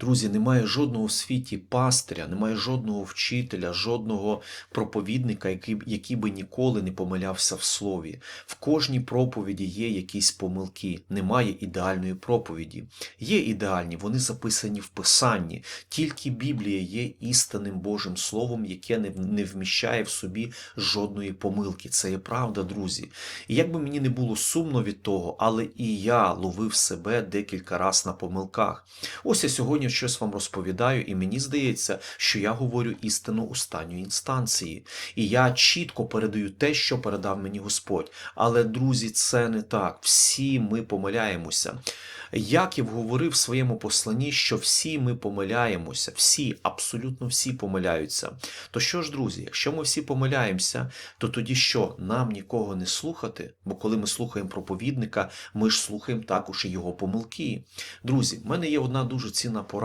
Друзі, немає жодного в світі пастиря, немає жодного вчителя, жодного проповідника, який, який би ніколи не помилявся в слові. В кожній проповіді є якісь помилки. Немає ідеальної проповіді. Є ідеальні, вони записані в Писанні. Тільки Біблія є істинним Божим Словом, яке не, вміщає в собі жодної помилки. Це є правда, друзі. І як би мені не було сумно від того, але і я ловив себе декілька разів на помилках. Ось я сьогодні щось вам розповідаю, і мені здається, що я говорю істину останньої інстанції. І я чітко передаю те, що передав мені Господь. Але, друзі, це не так. Всі ми помиляємося. Яків говорив в своєму посланні, що всі ми помиляємося, всі, абсолютно всі помиляються. То що ж, друзі, якщо ми всі помиляємося, то тоді що? Нам нікого не слухати? Бо коли ми слухаємо проповідника, ми ж слухаємо також і його помилки. Друзі, в мене є одна дуже цінна порада: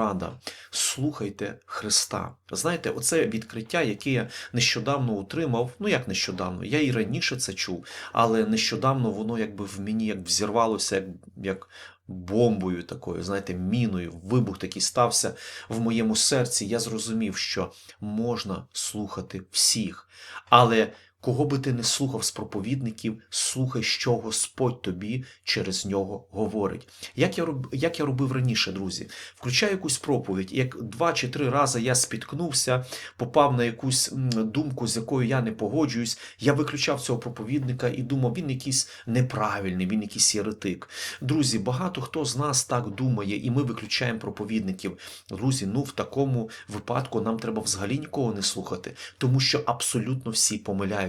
слухайте Христа. Знаєте, оце відкриття, яке я нещодавно отримав. Ну як нещодавно, я і раніше це чув, але нещодавно воно якби в мені як взірвалося, як, як бомбою такою, знаєте, міною, вибух такий стався в моєму серці. Я зрозумів, що можна слухати всіх, але. Кого би ти не слухав з проповідників, слухай, що Господь тобі через нього говорить. Як я як я робив раніше, друзі, включаю якусь проповідь, як два чи три рази я спіткнувся, попав на якусь думку, з якою я не погоджуюсь, я виключав цього проповідника і думав, він якийсь неправильний, він якийсь єретик. Друзі, багато хто з нас так думає, і ми виключаємо проповідників. Друзі, ну в такому випадку нам треба взагалі нікого не слухати, тому що абсолютно всі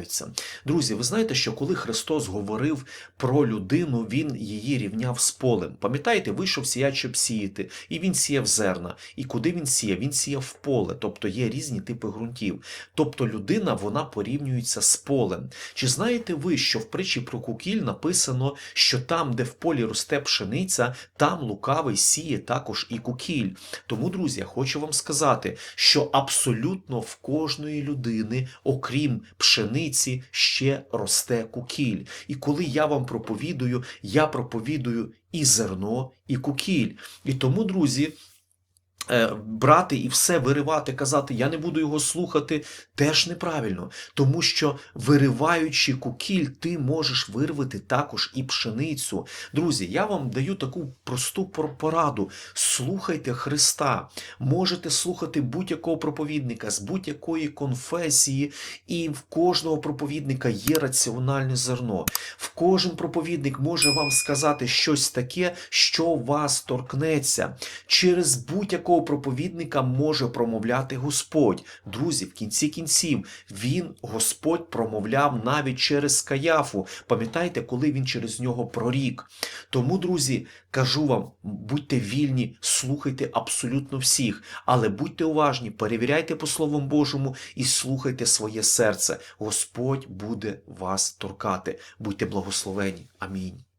помиляються. Друзі, ви знаєте, що коли Христос говорив про людину, Він її рівняв з полем. Пам'ятаєте, вийшов сіяч, щоб сіяти, і він сіяв зерна. І куди він сіяв? Він сіяв в поле, тобто є різні типи ґрунтів. Тобто людина вона порівнюється з полем. Чи знаєте ви, що в притчі про кукіль написано, що там, де в полі росте пшениця, там лукавий сіє також і кукіль. Тому, друзі, я хочу вам сказати, що абсолютно в кожної людини, окрім пшениці, ще росте кукіль. І коли я вам проповідую, я проповідую і зерно, і кукіль. І тому, друзі. Е, Брати і все виривати, казати, я не буду його слухати, теж неправильно. Тому що, вириваючи кукіль, ти можеш вирвати також і пшеницю. Друзі, я вам даю таку просту пораду. Слухайте Христа. Можете слухати будь-якого проповідника з будь-якої конфесії, і в кожного проповідника є раціональне зерно. В кожен проповідник може вам сказати щось таке, що вас торкнеться. Через будь-якого проповідника може промовляти Господь. Друзі, в кінці кінців він, Господь, промовляв навіть через Каяфу. Пам'ятаєте, коли він через нього прорік. Тому, друзі, кажу вам, будьте вільні, слухайте абсолютно всіх, але будьте уважні, перевіряйте по Словам Божому і слухайте своє серце. Господь буде вас торкати. Будьте благословені. Амінь.